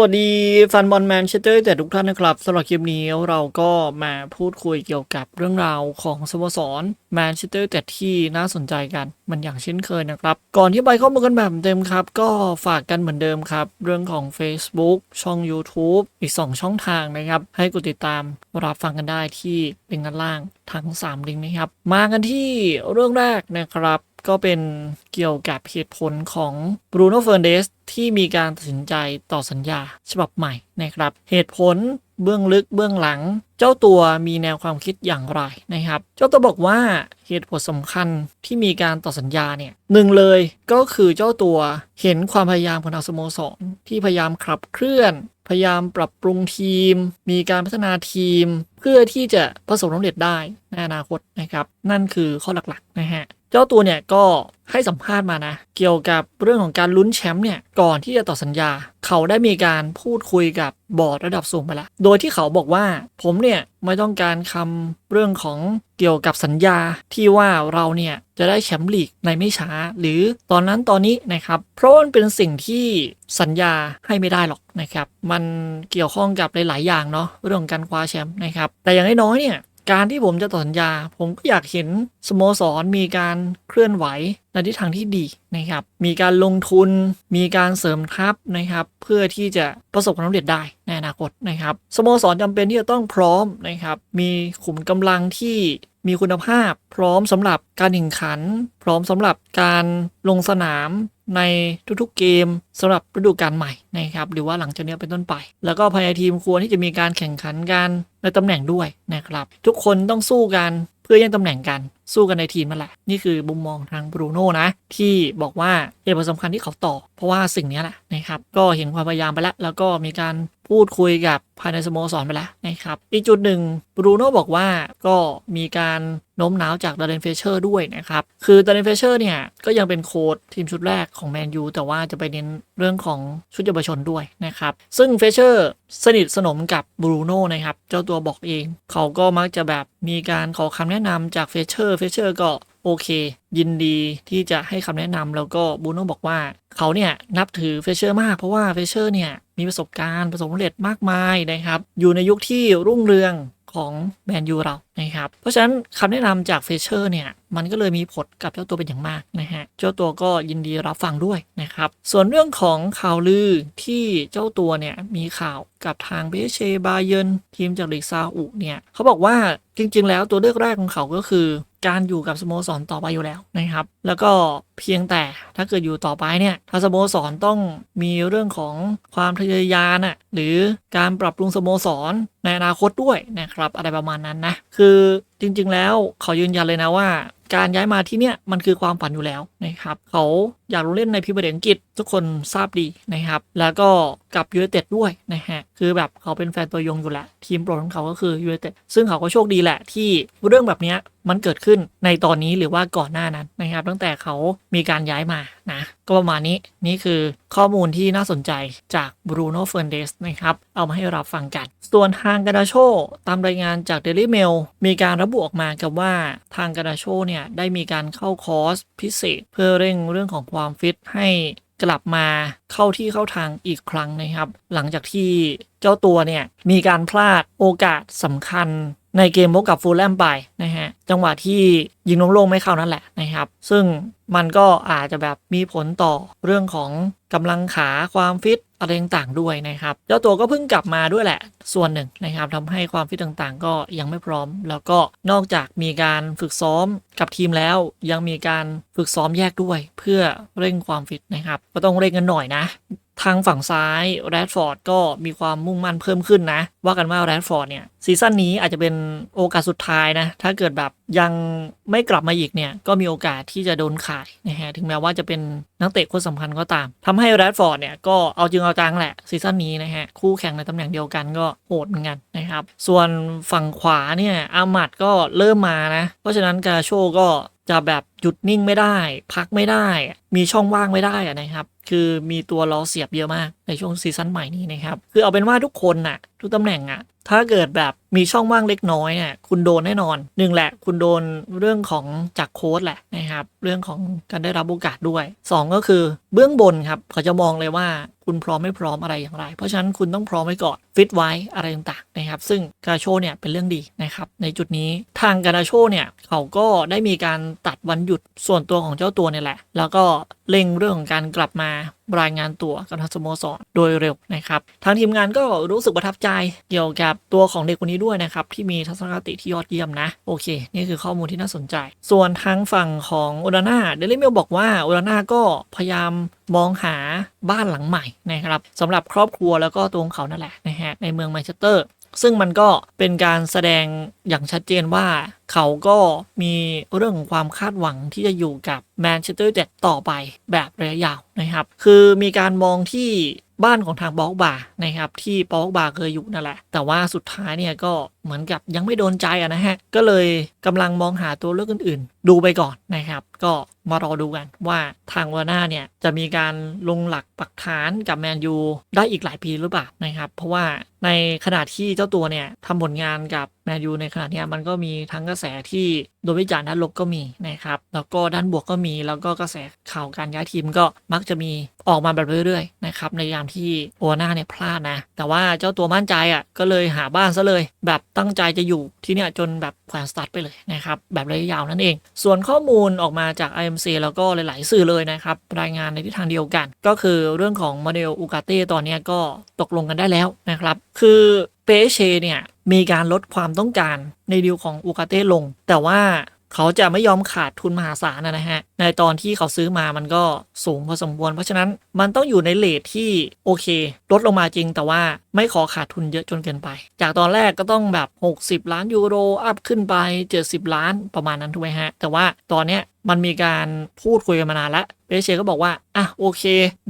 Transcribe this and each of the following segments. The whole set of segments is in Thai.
วัสดีแฟนบอลแมนเชสเตอร์แต่ทุกท่านนะครับสำหรับคลิปนี้เราก็มาพูดคุยเกี่ยวกับเรื่องราวของสโมสรแมนเชสเตอร์แต่ที่น่าสนใจกันมันอย่างเช่นเคยนะครับ ก่อนที่ไปข้อมูลกันแบบเต็มครับ ก็ฝากกันเหมือนเดิมครับ เรื่องของ Facebook ช่อง YouTube อีก 2 ช่องทางนะครับ ให้กดติดตามรับฟังกันได้ที่เป็นกันล่างทั้ง 3 ลิงก์นะครับ มากันที่เรื่องแรกนะครับ ก็เป็นเกี่ยวกับเหตุผลของบรูโน่เฟ r ร์เดสที่มีการตัดสินใจต่อสัญญาฉบับใหม่นะครับ เหตุผลเบื้องลึกเบื้องหลัง เจ้าตัวมีแนวความคิดอย่างไรนะครับ เจ้าตัวบอกว่าเหตุผลสำคัญที่มีการต่อสัญญาเนี่ยหนึ่งเลยก็คือเจ้าตัวเห็นความพยายามของทางสโมสรที่พยายามขับเคลื่อน พยายามปรับปรุงทีม มีการพัฒนาทีม พื่อที่จะประสบความสำเร็จได้ในอนาคตนะครับ นั่นคือข้อหลักๆนะฮะเจ้าตัวเนี่ยก็ให้สัมภาษณ์มานะ เกี่ยวกับเรื่องของการลุ้นแชมป์เนี่ยก่อนที่จะต่อสัญญา เขาได้มีการพูดคุยกับบอร์ดระดับสูงไปแล้ว โดยที่เขาบอกว่าผมเนี่ยไม่ต้องการคำเรื่องของเกี่ยวกับสัญญาที่ว่าเราเนี่ยจะได้แชมป์ลีกในไม่ช้า หรือตอนนั้นตอนนี้นะครับ เพราะมันเป็นสิ่งที่สัญญาให้ไม่ได้หรอกนะครับ มันเกี่ยวข้องกับหลาย ๆ อย่างเนาะเรื่องการคว้าแชมป์นะครับแต่อย่างน้อยๆเนี่ยการที่ผมจะต่อสัญญา ผมก็อยากเห็นสโมสรมีการเคลื่อนไหวในทิศทางที่ดีนะครับ มีการลงทุน มีการเสริมทัพนะครับ เพื่อที่จะประสบความสำเร็จได้ในอนาคตนะครับ สโมสรจำเป็นที่จะต้องพร้อมนะครับ มีขุมกำลังที่ มีคุณภาพ พร้อมสำหรับการแข่งขัน พร้อมสำหรับการลงสนามในทุกๆเกมสำหรับฤดูกาลใหม่นะครับหรือว่าหลังจากนี้เป็นต้นไป แล้วก็ภายในทีมควรที่จะมีการแข่งขันกันในตำแหน่งด้วยนะครับ ทุกคนต้องสู้กันเพื่อแย่งตำแหน่งกันสู้กันในทีมนั่นแหละ นี่คือมุมมองทางบรูโน่นะ ที่บอกว่าเหตุผลสำคัญที่เขาต่อ เพราะว่าสิ่งนี้แหละนะครับ ก็เห็นความพยายามไปแล้ว แล้วก็มีการพูดคุยกับภายในสโมสรไปแล้วนะครับ อีกจุดหนึ่งบรูโน่บอกว่าก็มีการโน้มน้าวจากดาร์เรนเฟเชอร์ด้วยนะครับ คือดาร์เรนเฟเชอร์เนี่ย ก็ยังเป็นโค้ชทีมชุดแรกของแมนยูแต่ว่าจะไปเน้นเรื่องของชุดเยาวชนด้วยนะครับ ซึ่งเฟเชอร์สนิทสนมกับบรูโน่นะครับ เจ้าตัวบอกเอง เขาก็มักจะแบบมีการขอคำแนะนำจากเฟเชอร์เฟเชอร์ก็โอเค ยินดีที่จะให้คำแนะนำแล้วก็บูโน่บอกว่า เขาเนี่ยนับถือเฟเชอร์มากเพราะว่าเฟเชอร์เนี่ยมีประสบการณ์ประสบความสำเร็จมากมายนะครับ อยู่ในยุคที่รุ่งเรือง ของแมนยูเรานะครับ เพราะฉะนั้นคำแนะนำจากเฟเชอร์เนี่ย มันก็เลยมีผลกับเจ้าตัวเป็นอย่างมากนะฮะ เจ้าตัวก็ยินดีรับฟังด้วยนะครับ ส่วนเรื่องของข่าวลือที่เจ้าตัวเนี่ยมีข่าวกับทางเบเชบาเยนทีมจากลีกซาอุเนี่ยเขาบอกว่าจริง ๆ แล้วตัวเลือกแรกของเขาก็คือการอยู่กับสโมสรต่อไปอยู่แล้วนะครับ แล้วก็เพียงแต่ถ้าเกิดอยู่ต่อไปเนี่ยทาสโมสรต้องมีเรื่องของความทะเยอทะยานอะหรือการปรับปรุงสโมสร ในอนาคตด้วยนะครับ อะไรประมาณนั้นนะ คือจริง ๆ แล้วเขายืนยันเลยนะว่า การย้ายมาที่เนี่ยมันคือความฝันอยู่แล้วนะครับ เขาอยากลงเล่นในพรีเมียร์ลีกอังกฤษทุกคนทราบดีนะครับ แล้วก็กับยูไนเต็ดด้วยนะฮะ คือแบบเขาเป็นแฟนตัวยงอยู่แหละ ทีมโปรดของเขาก็คือยูไนเต็ดซึ่งเขาก็โชคดีแหละที่เรื่องแบบนี้มันเกิดขึ้นในตอนนี้หรือว่าก่อนหน้านั้นนะครับ ตั้งแต่เขามีการย้ายมานะ ก็ประมาณนี้นี่คือข้อมูลที่น่าสนใจจากบรูโน่เฟ r ร์เดสนะครับ เอามาให้เราฟังกัน ส่วนทางกาดาโช ตามรายงานจาก Daily Mail มีการระบุออกมากับว่าทางกาดาโชเนี่ยได้มีการเข้าคอร์สพิเศษ เพื่อเร่งเรื่องของความฟิตให้กลับมาเข้าที่เข้าทางอีกครั้งนะครับ หลังจากที่เจ้าตัวเนี่ย มีการพลาดโอกาสสำคัญในเกมพบกับฟูลแลมไปนะฮะ จังหวะที่ยิงลงโลงไม่เข้านั่นแหละนะครับ ซึ่งมันก็อาจจะแบบมีผลต่อเรื่องของ กำลังขาความฟิตอะไรต่างๆด้วยนะครับเจ้าตัวก็เพิ่งกลับมาด้วยแหละ ส่วนหนึ่งนะครับทำให้ความฟิตต่างๆ ก็ยังไม่พร้อม แล้วก็นอกจากมีการฝึกซ้อมกับทีมแล้ว ยังมีการฝึกซ้อมแยกด้วย เพื่อเร่งความฟิตนะครับ ก็ต้องเร่งกันหน่อยนะทางฝั่งซ้ายแรดฟอร์ดก็มีความมุ่งมั่นเพิ่มขึ้นนะ ว่ากันว่าแรดฟอร์ดเนี่ย ซีซั่นนี้อาจจะเป็นโอกาสสุดท้ายนะ ถ้าเกิดแบบยังไม่กลับมาอีกเนี่ย ก็มีโอกาสที่จะโดนขายนะฮะ ถึงแม้ว่าจะเป็นนักเตะคนสำคัญก็ตามทำให้แรดฟอร์ดเนี่ย ก็เอาจริงเอาจังแหละซีซั่นนี้นะฮะ คู่แข่งในตำแหน่งเดียวกันก็โหดเหมือนกันนะครับ ส่วนฝั่งขวาเนี่ยอามัดก็เริ่มมานะ เพราะฉะนั้นกาโชก็ จะแบบหยุดนิ่งไม่ได้ พักไม่ได้ มีช่องว่างไม่ได้นะครับ คือมีตัวล้อเสียบเยอะมากในช่วงซีซั่นใหม่นี้นะครับ คือเอาเป็นว่าทุกคนน่ะ ทุกตำแหน่งอะ ถ้าเกิดแบบมีช่องว่างเล็กน้อยเนี่ยคุณโดนแน่นอนหนึ่งแหละ คุณโดนเรื่องของจากโค้ดแหละนะครับ เรื่องของการได้รับโอกาสด้วยสองก็คือเบื้องบนครับเขาจะมองเลยว่า คุณพร้อมไม่พร้อมอะไรอย่างไร เพราะฉะนั้นคุณต้องพร้อมไว้ก่อนฟิตไว้อะไรต่างๆนะครับ ซึ่งกาโชเนี่ยเป็นเรื่องดีนะครับ ในจุดนี้ทางกาโชเนี่ยเขาก็ได้มีการตัดวันหยุดส่วนตัวของเจ้าตัวเนี่ยแหละ แล้วก็เร่งเรื่องของการกลับมารายงานตัวกับทางสโมสรโดยเร็วนะครับ ทางทีมงานก็รู้สึกประทับใจเกี่ยวกับตัวของเด็กคนนี้ด้วยนะครับ ที่มีทัศนคติที่ยอดเยี่ยมนะ โอเค นี่คือข้อมูลที่น่าสนใจ ส่วนทางฝั่งของโอดาน่าเดลิเมลบอกว่าโอดาน่าก็พยายามมองหาบ้านหลังใหม่นะครับสำหรับครอบครัวแล้วก็ตัวของเขานั่นแหละนะฮะในเมืองแมนเชสเตอร์ ซึ่งมันก็เป็นการแสดงอย่างชัดเจนว่า เขาก็มีเรื่องของความคาดหวังที่จะอยู่กับแมนเชสเตอร์เด็ต่อไปแบบระยะยาวนะครับ คือมีการมองที่บ้านของทางบอกบานะครับ ที่ปอกบาเคยอยู่นั่นแหละ แต่ว่าสุดท้ายเนี่ยก็เหมือนกับยังไม่โดนใจะนะฮะ ก็เลยกำลังมองหาตัวเลือกอื่น ๆ ดูไปก่อนนะครับ ก็ มารอดูกันว่าทางวาน่าเนี่ยจะมีการลงหลักปักฐานกับแมนยูได้อีกหลายปีหรือเปล่านะครับ เพราะว่าในขณะที่เจ้าตัวเนี่ยทำผลงานกับแมนยูในขณะนี้มันก็มีทั้งกระแสที่โดนวิจารณ์ด้านลบก็มีนะครับ แล้วก็ด้านบวกก็มีแล้วก็กระแสข่าวการย้ายทีมก็มักจะมีออกมาแบบเรื่อยๆนะครับในยามที่โอนาเนี่ยพลาดนะ แต่ว่าเจ้าตัวมั่นใจอะก็เลยหาบ้านซะเลย แบบตั้งใจจะอยู่ที่เนี่ยจนแบบแขวนสตาร์ทไปเลยนะครับแบบระยะยาวนั่นเอง ส่วนข้อมูลออกมาจาก IMC แล้วก็หลาย ๆ สื่อเลยนะครับ รายงานในทิศทางเดียวกัน ก็คือเรื่องของโมเดลอูกาเต้ตอนนี้ก็ตกลงกันได้แล้วนะครับ คือเปเชเนี่ยมีการลดความต้องการในดีลของอูกาเต้ลง แต่ว่า เขาจะไม่ยอมขาดทุนมหาศาลนะฮะ ในตอนที่เขาซื้อมามันก็สูงพอสมควร เพราะฉะนั้นมันต้องอยู่ในเลทที่โอเค ลดลงมาจริงแต่ว่าไม่ขอขาดทุนเยอะจนเกินไป จากตอนแรกก็ต้องแบบ 60 ล้านยูโรอัพขึ้นไป 70 ล้านประมาณนั้นถูกไหมฮะ แต่ว่าตอนเนี้ยมันมีการพูดคุยกันมานานแล้วเปเชก็บอกว่า อะโอเค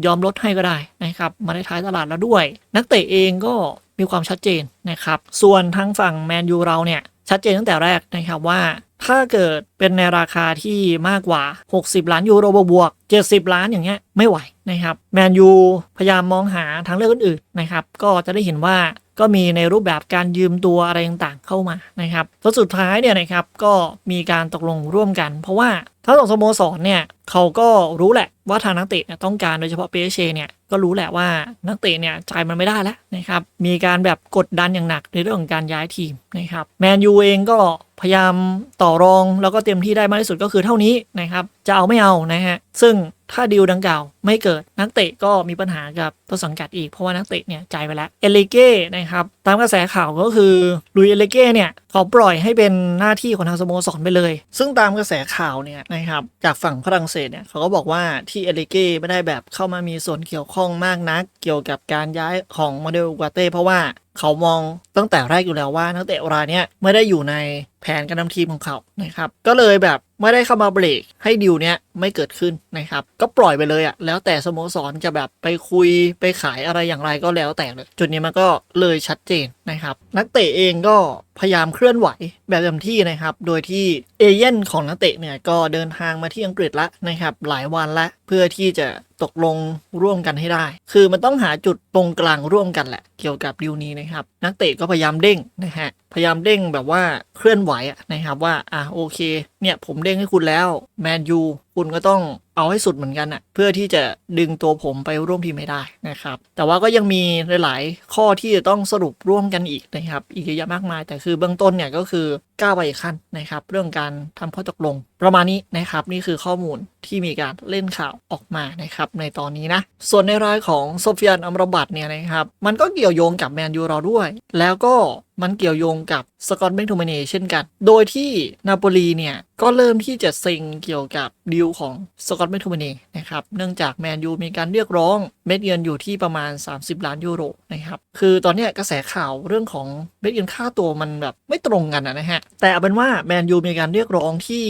ยอมลดให้ก็ได้นะครับ มาได้ท้ายตลาดแล้วด้วย นักเตะเองก็มีความชัดเจนนะครับ ส่วนทางฝั่งแมนยูเราเนี่ยชัดเจนตั้งแต่แรกนะครับว่า ถ้าเกิดเป็นในราคาที่มากกว่า 60 ล้านยูโรบวก70 ล้านอย่างเงี้ยไม่ไหวนะครับแมนยูพยายามมองหาทางเลือกอื่นๆนะครับก็จะได้เห็นว่า ก็มีในรูปแบบการยืมตัวอะไรต่างๆเข้ามานะครับแล้วสุดท้ายเนี่ยนะครับก็มีการตกลงร่วมกัน เพราะว่าทั้งสองสโมสรเนี่ยเขาก็รู้แหละว่าทางนักเตะเนี่ยต้องการโดยเฉพาะเปเชเนี่ยก็รู้แหละว่านักเตะเนี่ยใจมันไม่ได้แล้วนะครับมีการแบบกดดันอย่างหนักในเรื่องของการย้ายทีมนะครับแมนยูเองก็พยายามต่อรองแล้วก็เต็มที่ได้มากที่สุดก็คือเท่านี้นะครับจะเอาไม่เอานะฮะซึ่งถ้าดีลดังกล่าวไม่เกิดนักเตะก็มีปัญหากับต้นสังกัดอีกเพราะว่านักเตะเนี่ยใจไปแล้ว เอเลเก้นะครับตามกระแสข่าวก็คือลุยเอเลเก้เนี่ยเขาปล่อยให้เป็นหน้าที่ของทางสโมสรไปเลย ซึ่งตามกระแสข่าวเนี่ยนะครับจากฝั่งฝรั่งเศสเนี่ยเขาก็บอกว่าที่เอเลเก้ไม่ได้แบบเข้ามามีส่วนเกี่ยวข้องมากนัก เกี่ยวกับการย้ายของโมเดลกวาเต้เพราะว่าเขามอง ตั้งแต่แรกอยู่แล้วว่านักเตะรายนี้ไม่ได้อยู่ในแผนการนำทีมของเขานะครับก็เลยแบบไม่ได้เข้ามาเบรกให้ดิวเนี้ยไม่เกิดขึ้นนะครับก็ปล่อยไปเลยอะ่ะแล้วแต่สโมสรจะแบบไปคุยไปขายอะไรอย่างไรก็แล้วแต่เลยจุดนี้มันก็เลยชัดเจนนะครับนักเตะเองก็พยายามเคลื่อนไหวแบบเต็มที่นะครับโดยที่เอเย่นของนักเตะเนี่ยก็เดินทางมาที่อังกฤษละนะครับหลายวันละเพื่อที่จะตกลงร่วมกันให้ได้ คือมันต้องหาจุดตรงกลางร่วมกันแหละเกี่ยวกับดิวนี้นะครับนักเตะก็พยายามเด้งนะฮะ พยายามเด้งแบบว่าเคลื่อนไหวนะครับว่าอะโอเค เนี่ยผมเด้งให้คุณแล้วแมนยูคุณก็ต้องเอาให้สุดเหมือนกันอะเพื่อที่จะดึงตัวผมไปร่วมทีมไม่ได้นะครับ แต่ว่าก็ยังมีหลาย ๆ ข้อที่จะต้องสรุปร่วมกันอีกนะครับ อีกเยอะมากมาย แต่คือเบื้องต้นเนี่ยก็คือก้าวไปอีกขั้นนะครับ เรื่องการทำข้อตกลง ประมาณนี้นะครับนี่คือข้อมูลที่มีการเล่นข่าวออกมานะครับ ในตอนนี้นะ ส่วนในรายของโซเฟียนอัมรบัตเนี่ยนะครับ มันก็เกี่ยวโยงกับแมนยูเราด้วย แล้วก็มันเกี่ยวโยงกับสกอตเบนทูเมเนเช่นกัน โดยที่นาโปลีเนี่ย ก็เริ่มที่จะเซ็งเกี่ยวกับดีลของสกอตเบนทูเมเนนะครับ เนื่องจากแมนยูมีการเรียกร้องเม็ดเงินอยู่ที่ประมาณ 30 ล้านยูโรนะครับ คือตอนนี้กระแสข่าวเรื่องของเม็ดเงินค่าตัวมันแบบไม่ตรงกันนะฮะ แต่เอาเป็นว่าแมนยูมีการเรียกร้องที่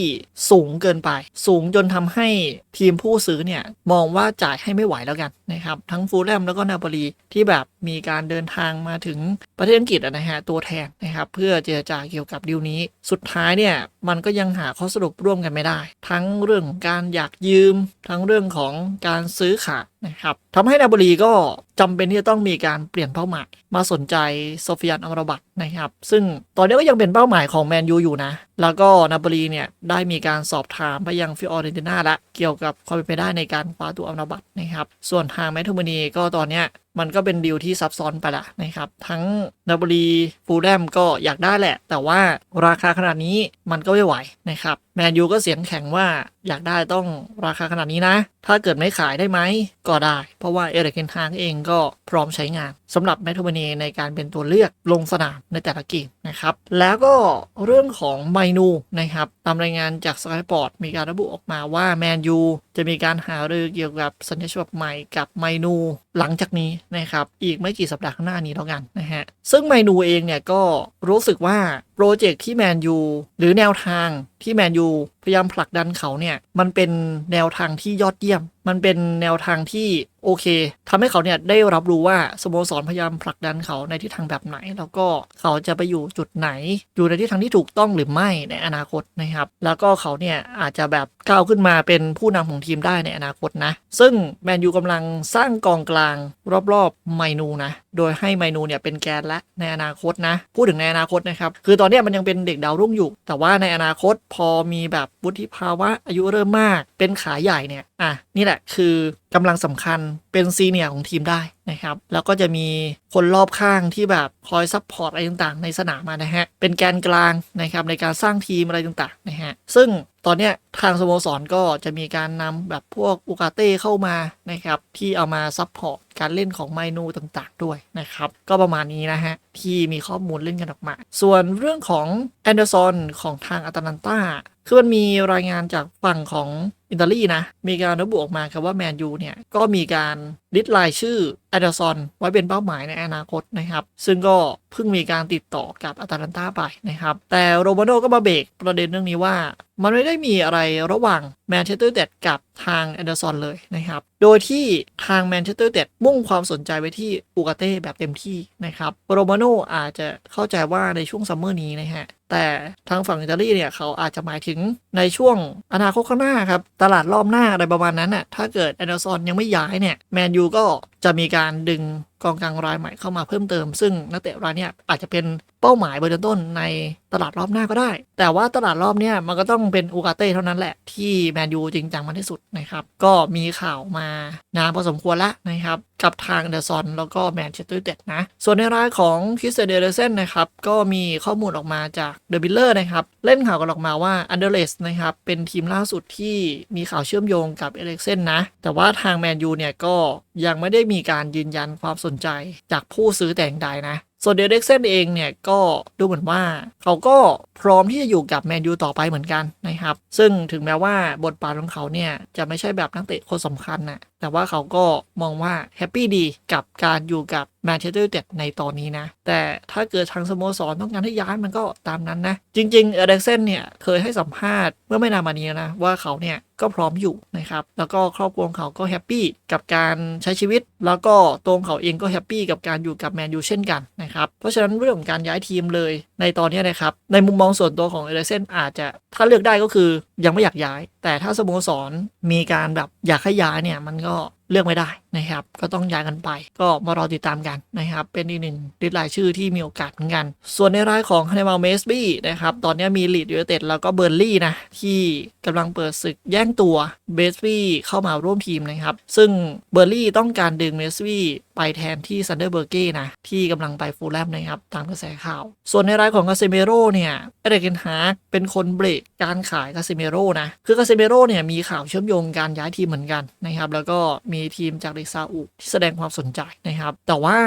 สูงเกินไป สูงจนทำให้ทีมผู้ซื้อเนี่ยมองว่าจ่ายให้ไม่ไหวแล้วกันนะครับ ทั้งฟูลแลมแล้วก็นาโปลีที่แบบมีการเดินทางมาถึงประเทศอังกฤษนะฮะตัวแทนนะครับเพื่อเจรจาเกี่ยวกับดีลนี้ สุดท้ายเนี่ยมันก็ยังหาข้อสรุปร่วมกันไม่ได้ ทั้งเรื่องของการอยากยืม ทั้งเรื่องของการซื้อขาดนะครับทำให้นาบุรีก็ จำเป็นที่จะต้องมีการเปลี่ยนเป้าหมาย มาสนใจโซฟิยันอัมรบัตนะครับ ซึ่งตอนนี้ก็ยังเป็นเป้าหมายของแมนยูอยู่นะ แล้วก็นาโปลีเนี่ยได้มีการสอบถามไปยังฟิออเรนติน่าละเกี่ยวกับความเป็นไปได้ในการคว้าตัวอัมรบัตนะครับ ส่วนทางแมทโทมานีก็ตอนเนี้ยมันก็เป็นดีลที่ซับซ้อนไปละนะครับ ทั้งนาบรีฟูแลมก็อยากได้แหละ แต่ว่าราคาขนาดนี้มันก็ไม่ไหวนะครับแมนยูก็เสียงแข็งว่าอยากได้ต้องราคาขนาดนี้นะ ถ้าเกิดไม่ขายได้ไหมก็ได้ เพราะว่าเอริกเคนฮางเองก็พร้อมใช้งาน สำหรับแมทโทมานีในการเป็นตัวเลือกลงสนามในแต่ละเกมนะครับ แล้วก็เรื่องของไมนูนะครับ ตามรายงานจากสกายปอร์ตมีการระบุออกมาว่าแมนยูจะมีการหารือเกี่ยวกับสัญญาฉบับใหม่กับไมนูหลังจากนี้นะครับ อีกไม่กี่สัปดาห์ข้างหน้านี้แล้วกันนะฮะ ซึ่งไมนูเองเนี่ยก็รู้สึกว่าโปรเจกต์ที่แมนยูหรือแนวทางที่แมนยู พยายามผลักดันเขาเนี่ยมันเป็นแนวทางที่ยอดเยี่ยม มันเป็นแนวทางที่โอเคทำให้เขาเนี่ยได้รับรู้ว่าสโมสรพยายามผลักดันเขาในทิศทางแบบไหน แล้วก็เขาจะไปอยู่จุดไหน อยู่ในทิศทางที่ถูกต้องหรือไม่ในอนาคตนะครับ แล้วก็เขาเนี่ยอาจจะแบบก้าวขึ้นมาเป็นผู้นำของทีมได้ในอนาคตนะ ซึ่งแมนยูกำลังสร้างกองกลางรอบๆไมนูนะ โดยให้ไมนูเนี่ยเป็นแกนและในอนาคตนะ พูดถึงในอนาคตนะครับ คือตอนนี้มันยังเป็นเด็กดาวรุ่งอยู่ แต่ว่าในอนาคตพอมีแบบ วุฒิภาวะอายุเริ่มมาก เป็นขาใหญ่เนี่ยอะนี่แหละคือกำลังสำคัญเป็นซีเนียร์ของทีมได้นะครับแล้วก็จะมีคนรอบข้างที่แบบคอยซัพพอร์ตอะไรต่างๆ ในสนามมานะฮะเป็นแกนกลางนะครับในการสร้างทีมอะไรต่างๆนะฮะซึ่งตอนเนี้ยทางสโมสรก็จะมีการนำแบบพวกอุกาเต้เข้ามานะครับที่เอามาซัพพอร์ตการเล่นของไมนูต่างๆ ด้วยนะครับก็ประมาณนี้นะฮะที่มีข้อมูลเล่นกันออกมา ส่วนเรื่องของแอนเดอร์สันของทางอาตาลันตา คือมันมีรายงานจากฝั่งของ อิตาลีนะ มีการระบุออกมาครับว่าแมนยูเนี่ย ก็มีการลิสต์รายชื่อแอนเดอร์สันไว้เป็นเป้าหมายในอนาคตนะครับ ซึ่งก็เพิ่งมีการติดต่อกับอาตาลันตาไปนะครับ แต่โรมาโนก็มาเบรกประเด็นเรื่องนี้ว่า มันไม่ได้มีอะไรระหว่างแมนเชสเตอร์เดดกับทางแอนเดอร์สันเลยนะครับ โดยที่ทางแมนเชสเตอร์เดดมุ่งความสนใจไว้ที่อูกาเต้แบบเต็มที่นะครับ โรมาโนอาจจะเข้าใจว่าในช่วงซัมเมอร์นี้นะฮะแต่ทางฝั่งอิตาลีเนี่ยเขาอาจจะหมายถึงในช่วงอนาคตข้างหน้าครับตลาดรอบหน้าอะไรประมาณนั้นน่ะถ้าเกิดแอนเดอร์สันยังไม่ย้ายเนี่ยแมนยูก็จะมีการดึงกองกลางรายใหม่เข้ามาเพิ่มเติม ซึ่งนักเตะรายนี้อาจจะเป็นเป้าหมายเบอร์ต้นในตลาดรอบหน้าก็ได้ แต่ว่าตลาดรอบเนี้ยมันก็ต้องเป็นอูกาเต้เท่านั้นแหละ ที่แมนยูจริงจังมากที่สุดนะครับ ก็มีข่าวมานานพอสมควรแล้วนะครับ กับทางเดอร์ซอนแล้วก็แมนเชสเตอร์เด็ดนะ ส่วนในรายของคริสเตเดเรเซนนะครับ ก็มีข้อมูลออกมาจากเดอะบิลเลอร์นะครับ เล่นข่าวกันออกมาว่าอันเดอร์เลสนะครับ เป็นทีมล่าสุดที่มีข่าวเชื่อมโยงกับเอเล็กเซนนะ แต่ว่าทางแมนยูเนี่ยก็ ยังไม่ได้มีการยืนยันความสนใจจากผู้ซื้อแต่งใดนะส่วนเดเร็กเซนเองเนี่ยก็ดูเหมือนว่าเขาก็พร้อมที่จะอยู่กับแมนยูต่อไปเหมือนกันนะครับ ซึ่งถึงแม้ว่าบทบาทของเขาเนี่ยจะไม่ใช่แบบนักเตะคนสำคัญนะ แต่ว่าเขาก็มองว่าแฮปปี้ดีกับการอยู่กับแมนเชสเตอร์เด็ดในตอนนี้นะ แต่ถ้าเกิดทางสโมสรต้องการให้ย้ายมันก็ตามนั้นนะ จริงๆเอเด็กเซนเนี่ยเคยให้สัมภาษณ์เมื่อไม่นานมานี้นะ ว่าเขาเนี่ยก็พร้อมอยู่นะครับ แล้วก็ครอบครัวของเขาก็แฮปปี้กับการใช้ชีวิต แล้วก็ตัวเขาเองก็แฮปปี้กับการอยู่กับแมนยูเช่นกันนะครับ เพราะฉะนั้นเรื่องของการย้ายทีมเลยในตอนนี้นะครับ ในมุมมองส่วนตัวของเอเดเซนอาจจะถ้าเลือกได้ก็คือยังไม่อยากย้าย แต่ถ้าสโมสรมีการแบบอยากให้ย้ายเนี่ย มันก็เลือกไม่ได้นะครับ ก็ต้องย้ายกันไป ก็มารอติดตามกันนะครับ เป็นอีกหนึ่งดิสรายชื่อที่มีโอกาสเหมือนกัน ส่วนในรายของฮันเมาเมสบี้นะครับ ตอนนี้มีลีดยูไนเต็ดแล้วก็เบอร์ลี่นะ ที่กำลังเปิดศึกแย่งตัวเบสบี้เข้ามาร่วมทีมนะครับ ซึ่งเบอร์ลี่ต้องการดึงเมสบี้ไปแทนที่ซันเดอร์เบอร์เก้นะ ที่กำลังไปฟูลแลมนะครับ ตามกระแสข่าว ส่วนในรายของคาเซเมโร่เนี่ยเอเดเกนฮาร์กเป็นคนเบรกการขายคาเซเมโร่นะคือคาเซเมโร่เนี่ยมีข่าวเชื่อมโยงการย้ายทีมเหมือนกันนะครับแล้วก็มีีทีมจากลิกซาอุที่แสดงความสนใจนะครับ แต่ว่า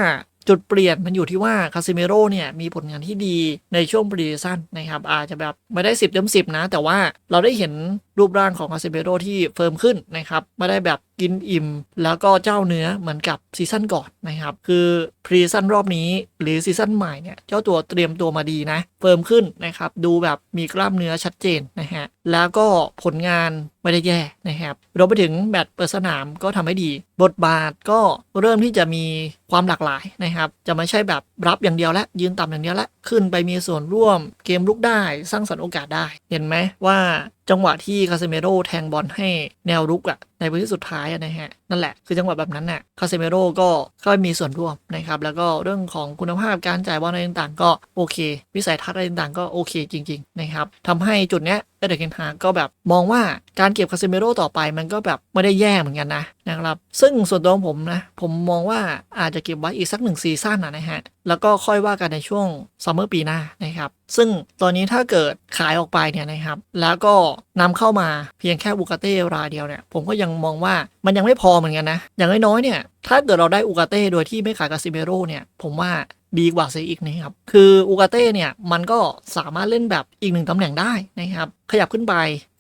จุดเปลี่ยนมันอยู่ที่ว่าคาซิเมโร่เนี่ยมีผลงานที่ดีในช่วงปรีซีซั่นนะครับอาจจะแบบไม่ได้ 10เต็ม10 นะ แต่ว่าเราได้เห็น รูปร่างของคาซิเมโรที่เฟิร์มขึ้นนะครับไม่ได้แบบกินอิ่ม แล้วก็เจ้าเนื้อเหมือนกับซีซั่นก่อนนะครับ คือพรีซั่นรอบนี้หรือซีซั่นใหม่เนี่ย เจ้าตัวเตรียมตัวมาดีนะ เฟิร์มขึ้นนะครับ ดูแบบมีกล้ามเนื้อชัดเจนนะฮะ แล้วก็ผลงานไม่ได้แย่นะครับรวมไปถึงแบตเปิดสนามก็ทำให้ดี บทบาทก็เริ่มที่จะมีความหลากหลายนะครับ จะไม่ใช่แบบรับอย่างเดียวและยืนต่ำอย่างเดียวและขึ้นไปมีส่วนร่วมเกมลุกได้ สร้างสรรค์โอกาสได้ เห็นไหมว่า จังหวะที่คาเซเมโร่แทงบอลให้แนวรุกอะ ในพื้นที่สุดท้ายนะฮะ นั่นแหละคือจังหวะแบบนั้นน่ะคาเซเมโร่ก็เข้าไปมีส่วนร่วมนะครับ แล้วก็เรื่องของคุณภาพการจ่ายบอลอะไรต่างๆ ก็โอเค วิสัยทัศน์อะไรต่างๆ ก็โอเคจริง ๆ นะครับทำให้จุดเนี้ยเอเดอร์เคนฮากก็แบบมองว่าการเก็บคาเซเมโร่ต่อไปมันก็แบบไม่ได้แย่เหมือนกันนะนะครับ ซึ่งส่วนตัวของผมนะ ผมมองว่าอาจจะเก็บไว้อีกสักหนึ่งซีซั่นนะนะฮะ แล้วก็ค่อยว่ากันในช่วงซัมเมอร์ปีหน้านะครับ ซึ่งตอนนี้ถ้าเกิดขายออกไปเนี่ยนะครับ แล้วก็ นำเข้ามาเพียงแค่อูกาเต้รายเดียวเนี่ยผมก็ยังมองว่ามันยังไม่พอเหมือนกันนะ อย่างน้อยๆเนี่ยถ้าเกิดเราได้อูกาเต้โดยที่ไม่ขายกาซิเมโร่เนี่ยผมว่าดีกว่าเสียอีกนะครับ คืออูกาเต้เนี่ยมันก็สามารถเล่นแบบอีกหนึ่งตำแหน่งได้นะครับ ขยับขึ้นไป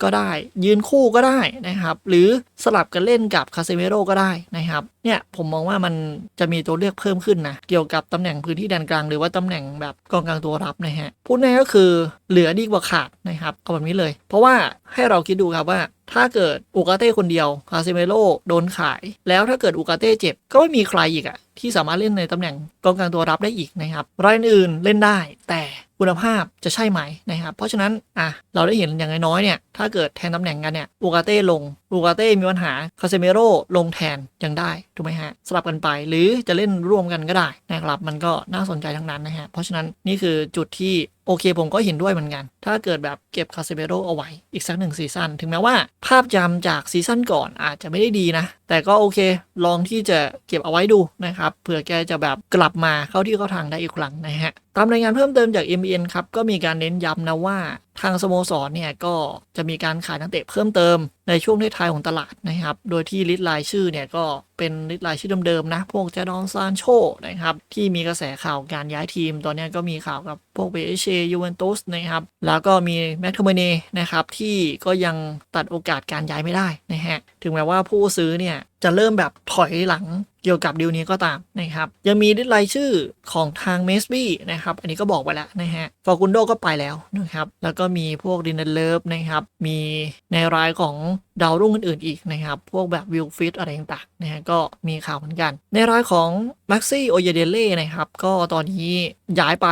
ก็ได้ ยืนคู่ก็ได้นะครับ หรือสลับกันเล่นกับคาเซเมโร่ก็ได้นะครับ เนี่ยผมมองว่ามันจะมีตัวเลือกเพิ่มขึ้นนะ เกี่ยวกับตำแหน่งพื้นที่แดนกลาง หรือว่าตำแหน่งแบบกองกลางตัวรับนะฮะ พูดง่ายก็คือเหลือดีกว่าขาดนะครับเอาแบบนี้เลย เพราะว่าให้เราคิดดูครับว่าถ้าเกิดอูกาเต้คนเดียวคาเซเมโร่โดนขาย แล้วถ้าเกิดอูกาเต้เจ็บ ก็ไม่มีใครอีกอะที่สามารถเล่นในตำแหน่งกองกลางตัวรับได้อีกนะครับรายอื่นเล่นได้แต่ คุณภาพจะใช่ไหมนะครับ เพราะฉะนั้นอะเราได้เห็นอย่างน้อยๆเนี่ยถ้าเกิดแทนตำแหน่งกันเนี่ยอูกาเต้ลงอูกาเต้มีปัญหาคาเซเมโร่ลงแทนยังได้ถูกไหมฮะสลับกันไปหรือจะเล่นร่วมกันก็ได้นะครับมันก็น่าสนใจทั้งนั้นนะฮะเพราะฉะนั้นนี่คือจุดที่ โอเคผมก็เห็นด้วยเหมือนกัน ถ้าเกิดแบบเก็บคาเซเมโรเอาไว้อีกสักหนึ่งซีซั่นถึงแม้ว่าภาพจำจากซีซั่นก่อนอาจจะไม่ได้ดีนะ แต่ก็โอเค ลองที่จะเก็บเอาไว้ดูนะครับเผื่อแกจะแบบกลับมาเข้าที่เข้าทางได้อีกครั้งนะฮะตามรายงานเพิ่มเติมจาก MBN ครับก็มีการเน้นย้ำนะว่าทางสโมสรเนี่ยก็จะมีการขายนักเตะเพิ่มเติม ในช่วงท้ายๆของตลาดนะครับ โดยที่ลิสต์รายชื่อเนี่ยก็เป็นลิสต์รายชื่อเดิมๆนะ พวกเจดอนซานโชนะครับ ที่มีกระแสข่าวการย้ายทีม ตอนนี้ก็มีข่าวกับพวกเบเชยูเวนตุสนะครับ แล้วก็มีแมคโทเมเนนะครับ ที่ก็ยังตัดโอกาสการย้ายไม่ได้นะฮะ ถึงแม้ว่าผู้ซื้อเนี่ยจะเริ่มแบบถอยหลัง กี่ยวกับดีลนี้ก็ตามนะครับยังมีดิสไลชื่อของทางเมสบี้นะครับอันนี้ก็บอกไปแล้วนะฮะฟอร์กุนโดก็ไปแล้วนะครับแล้วก็มีพวกดินเดเลิฟนะครับมีในรายของ ดาวรุ่งอื่นๆอีกนะครับ พวกแบบวิลฟิตอะไรต่างๆนะฮะก็มีข่าวเหมือนกัน ในรายของแม็กซี่โอเยเดเล่นะครับ ก็ตอนนี้ย้ายไป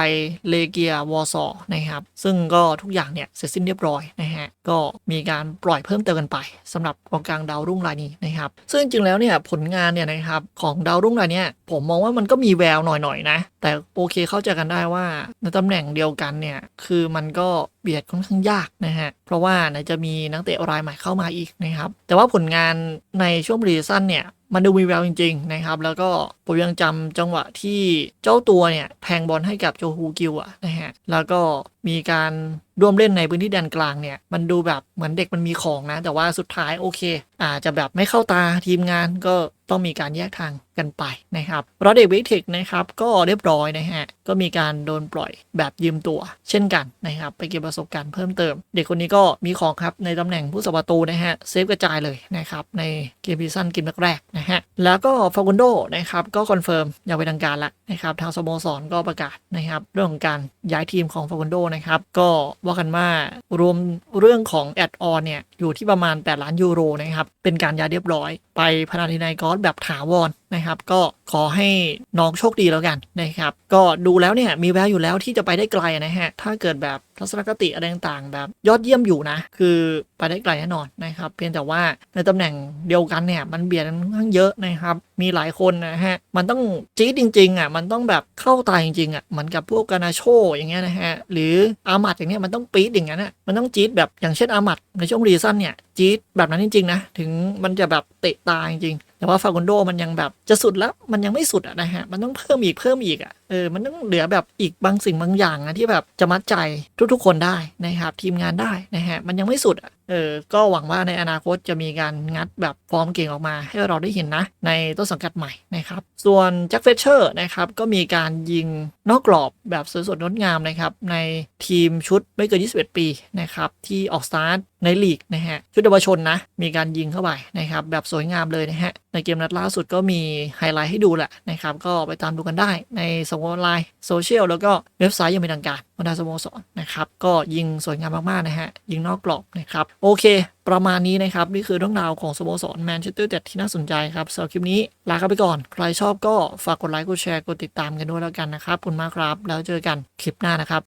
เลเกียวอร์ซอนะครับ ซึ่งก็ทุกอย่างเนี่ยเสร็จสิ้นเรียบร้อยนะฮะก็มีการปล่อยเพิ่มเติมกันไปสำหรับกองกลางดาวรุ่งรายนี้นะครับ ซึ่งจริงๆแล้วเนี่ยผลงานเนี่ยนะครับของดาวรุ่งรายนี้ผมมองว่ามันก็มีแววหน่อยๆนะ แต่โอเคเข้าใจกันได้ว่าในตำแหน่งเดียวกันเนี่ยคือมันก็ เบียดค่อนข้างยากนะฮะ เพราะว่าไหนจะมีนักเตะรายใหม่เข้ามาอีกนะครับ แต่ว่าผลงานในช่วงรีซันเนี่ย มันดูมีแววจริง ๆ นะครับ แล้วก็ผมยังจำจังหวะที่เจ้าตัวเนี่ยแทงบอลให้กับโจฮูกิวอะนะฮะ แล้วก็ มีการร่วมเล่นในพื้นที่แดนกลางเนี่ย มันดูแบบเหมือนเด็กมันมีของนะ แต่ว่าสุดท้ายโอเค อาจจะแบบไม่เข้าตาทีมงานก็ต้องมีการแยกทางกันไปนะครับรอเดวิเทคนะครับก็เรียบร้อยนะฮะ ก็มีการโดนปล่อยแบบยืมตัว เช่นกันนะครับ ไปเก็บประสบการณ์เพิ่มเติม เด็กคนนี้ก็มีของครับในตำแหน่งผู้สาประตูนะฮะ เซฟกระจายเลยนะครับ ในเกมพีซันเกมแรกๆนะฮะ แล้วก็ฟากุนโดนะครับก็คอนเฟิร์มอย่างเป็นทางการล้วนะครับทางสโมสรก็ประกาศนะครับเรื่องของการย้ายทีมของฟากุนโดนะครับ ก็ว่ากันว่ารวมเรื่องของแอดออนเนี่ย อยู่ที่ประมาณ 8 ล้านยูโรนะครับ เป็นการยาเรียบร้อย ไปพนันในายกอสแบบถาวร นะครับก็ขอให้น้องโชคดีแล้วกันนะครับก็ดูแล้วเนี่ยมีแววอยู่แล้วที่จะไปได้ไกลนะฮะถ้าเกิดแบบทัศนคติอะไรต่างๆแบบ ยอดเยี่ยมอยู่นะ คือไปได้ไกลแน่นอนนะครับ เพียงแต่ว่าในตำแหน่งเดียวกันเนี่ยมันเบียดกันค่อนข้างเยอะนะครับ มีหลายคนนะฮะมันต้องจี๊ดจริงๆอะมันต้องแบบเข้าตายจริงๆอะเหมือนกับพวกกานาโชอย่างเงี้ยนะฮะหรืออามัดอย่างเงี้ยมันต้องปี๊ดอย่างเงี้ยนะมันต้องจี๊ดแบบอย่างเช่นอามัดในช่วงรีซันเนี่ยจี๊ดแบบนั้นจริงๆนะถึงมันจะแบบเตะตาจริงแต่ว่าฟากุนโดมันยังแบบจะสุดแล้วมันยังไม่สุดอะนะฮะ มันต้องเพิ่มอีกเพิ่มอีกอะเออมันต้องเหลือแบบอีกบางสิ่งบางอย่างอะที่แบบจะมัดใจทุกๆ คนได้นะครับ ทีมงานได้นะฮะมันยังไม่สุดอะ เออ ก็หวังว่าในอนาคตจะมีการงัดแบบฟอร์มเก่งออกมา ให้เราได้เห็นนะ ในต้นสังกัดใหม่นะครับ ส่วนแจ็คเฟเชอร์นะครับ ก็มีการยิงนอกกรอบแบบสวยสดงดงามนะครับ ในทีมชุดไม่เกิน 21 ปีนะครับ ที่ออกสตาร์ทในลีกนะฮะ ชุดเยาวชนนะ มีการยิงเข้าไปนะครับ แบบสวยงามเลยนะฮะ ในเกมนัดล่าสุดก็มีไฮไลท์ให้ดูแหละนะครับ ก็ไปตามดูกันได้ในสงออนไลน์โซเชียลแล้วก็เว็บไซต์ยังเป็นทางการบรรดาสโมสรนะครับ ก็ยิงสวยงามมากๆนะฮะ ยิงนอกกรอบนะครับ โอเค ประมาณนี้นะครับ นี่คือเรื่องราวของสโมสรแมนเชสเตอร์เด็ดที่น่าสนใจครับสำหรับคลิปนี้ ลาไปก่อน ใครชอบก็ฝากกดไลค์กดแชร์กดติดตามกันด้วยแล้วกันนะครับขอบคุณมากครับ แล้วเจอกันคลิปหน้านะครับ